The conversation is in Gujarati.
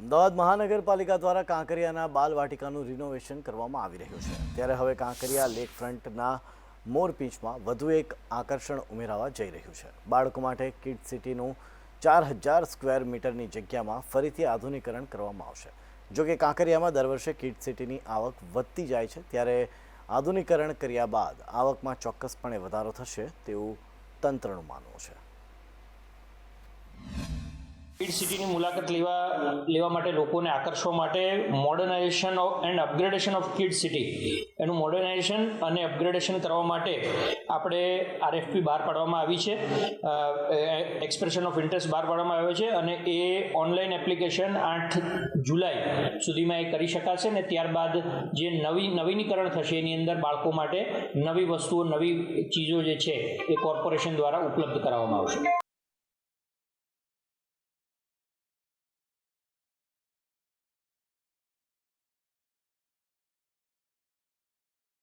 અમદાવાદ મહાનગરપાલિકા દ્વારા કાંકરિયાના બાલવાટિકાનું રિનોવેશન કરવામાં આવી રહ્યું છે. ત્યારે હવે કાંકરિયા લેક ફ્રન્ટના મોરપીંચમાં વધુ એક આકર્ષણ ઉમેરાવા જઈ રહ્યું છે. બાળકો માટે કિડ સિટીનું ચાર હજાર સ્ક્વેર મીટરની જગ્યામાં ફરીથી આધુનિકરણ કરવામાં આવશે. જો કે કાંકરિયામાં દર વર્ષે કિડ સિટીની આવક વધતી જાય છે, ત્યારે આધુનિકરણ કર્યા બાદ આવકમાં ચોક્કસપણે વધારો થશે તેવું તંત્રનું માનવું છે. કિડ સિટીની મુલાકાત લેવા લેવા માટે લોકોને આકર્ષવા માટે modernisation of and upgradation of kid city એનું મોડર્નાઇઝેશન અને અપગ્રેડેશન કરવા માટે આપણે આરએફપી બહાર પાડવામાં આવી છે. એક્સપ્રેશન ઓફ ઇન્ટરેસ્ટ બહાર પાડવામાં આવ્યો છે અને એ ઓનલાઈન એપ્લિકેશન આઠ જુલાઈ સુધીમાં એ કરી શકાશે ને ત્યારબાદ જે નવી, નવીનીકરણ થશે એની અંદર બાળકો માટે નવી વસ્તુઓ, નવી ચીજો જે છે એ કોર્પોરેશન દ્વારા ઉપલબ્ધ કરાવવામાં આવશે.